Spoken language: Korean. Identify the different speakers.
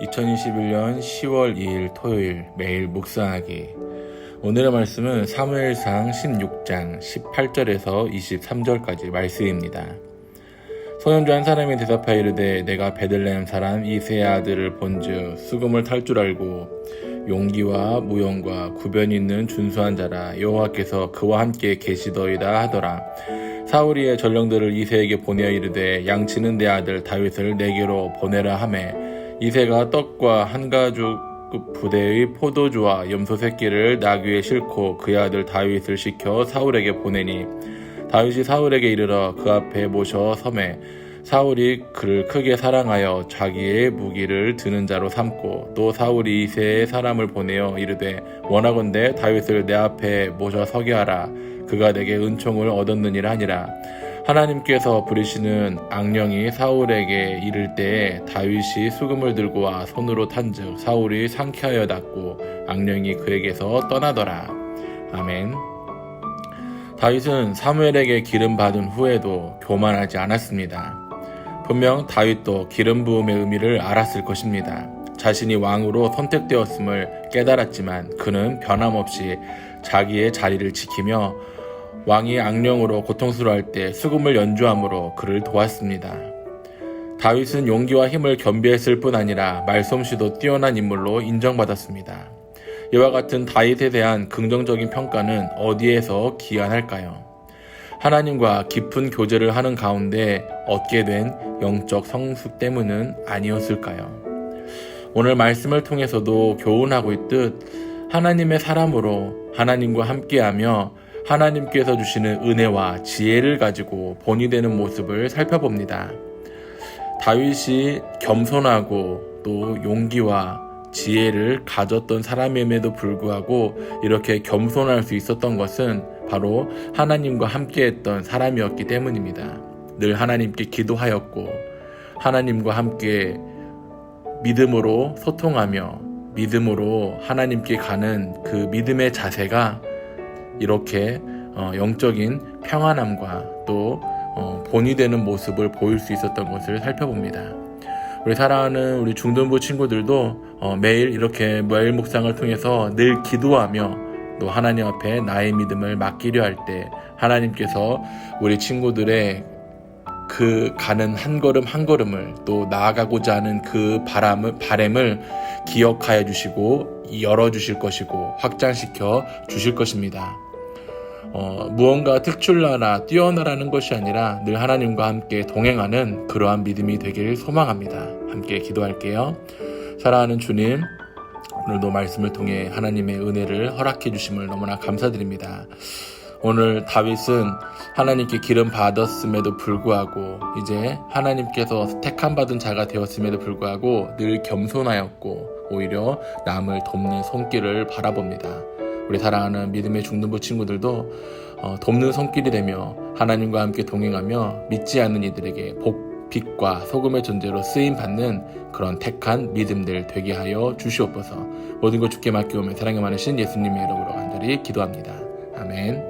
Speaker 1: 2021년 10월 2일 토요일 매일 묵상하기 오늘의 말씀은 사무엘상 16장 18절에서 23절까지 말씀입니다. 소년주 한 사람이 대답하여 이르되 내가 베들레헴 사람 이세의 아들을 본즉 수금을 탈 줄 알고 용기와 무용과 구변이 있는 준수한 자라 여호와께서 그와 함께 계시더이다 하더라 사울이의 전령들을 이세에게 보내어 이르되 양치는 내 아들 다윗을 내게로 보내라 하매 이세가 떡과 한 가죽 부대의 포도주와 염소 새끼를 나귀에 싣고 그의 아들 다윗을 시켜 사울에게 보내니 다윗이 사울에게 이르러 그 앞에 모셔 섬에 사울이 그를 크게 사랑하여 자기의 무기를 드는 자로 삼고 또 사울이 이세의 사람을 보내어 이르되 원하건대 다윗을 내 앞에 모셔 서게 하라. 그가 내게 은총을 얻었느니라 하니라 하나님께서 부리시는 악령이 사울에게 이를 때에 다윗이 수금을 들고 와 손으로 탄즉 사울이 상쾌하여 낫고 악령이 그에게서 떠나더라 아멘 다윗은 사무엘에게 기름 받은 후에도 교만하지 않았습니다. 분명 다윗도 기름 부음의 의미를 알았을 것입니다. 자신이 왕으로 선택되었음을 깨달았지만 그는 변함없이 자기의 자리를 지키며 왕이 악령으로 고통스러워할 때 수금을 연주함으로 그를 도왔습니다. 다윗은 용기와 힘을 겸비했을 뿐 아니라 말솜씨도 뛰어난 인물로 인정받았습니다. 이와 같은 다윗에 대한 긍정적인 평가는 어디에서 기한할까요? 하나님과 깊은 교제를 하는 가운데 얻게 된 영적 성숙 때문은 아니었을까요? 오늘 말씀을 통해서도 교훈하고 있듯 하나님의 사람으로 하나님과 함께하며 하나님께서 주시는 은혜와 지혜를 가지고 본이 되는 모습을 살펴봅니다. 다윗이 겸손하고 또 용기와 지혜를 가졌던 사람임에도 불구하고 이렇게 겸손할 수 있었던 것은 바로 하나님과 함께했던 사람이었기 때문입니다. 늘 하나님께 기도하였고 하나님과 함께 믿음으로 소통하며 믿음으로 하나님께 가는 그 믿음의 자세가 이렇게 어, 영적인 평안함과 또 어, 본이 되는 모습을 보일 수 있었던 것을 살펴봅니다. 우리 사랑하는 우리 중등부 친구들도 어, 매일 이렇게 매일 묵상을 통해서 늘 기도하며 또 하나님 앞에 나의 믿음을 맡기려 할 때 하나님께서 우리 친구들의 그 가는 한 걸음 한 걸음을 또 나아가고자 하는 그 바람을 바램을 기억하여 주시고 열어 주실 것이고 확장시켜 주실 것입니다. 어, 무언가 특출나나 뛰어나라는 것이 아니라 늘 하나님과 함께 동행하는 그러한 믿음이 되길 소망합니다. 함께 기도할게요. 사랑하는 주님, 오늘도 말씀을 통해 하나님의 은혜를 허락해 주심을 너무나 감사드립니다. 오늘 다윗은 하나님께 기름 받았음에도 불구하고 이제 하나님께서 택함 받은 자가 되었음에도 불구하고 늘 겸손하였고 오히려 남을 돕는 손길을 바라봅니다. 우리 사랑하는 믿음의 중등부 친구들도 어, 돕는 손길이 되며 하나님과 함께 동행하며 믿지 않는 이들에게 복, 빛과 소금의 존재로 쓰임 받는 그런 택한 믿음들 되게 하여 주시옵소서. 모든 것 주께 맡기오며 사랑에 많으신 예수님의 이름으로 간절히 기도합니다. 아멘.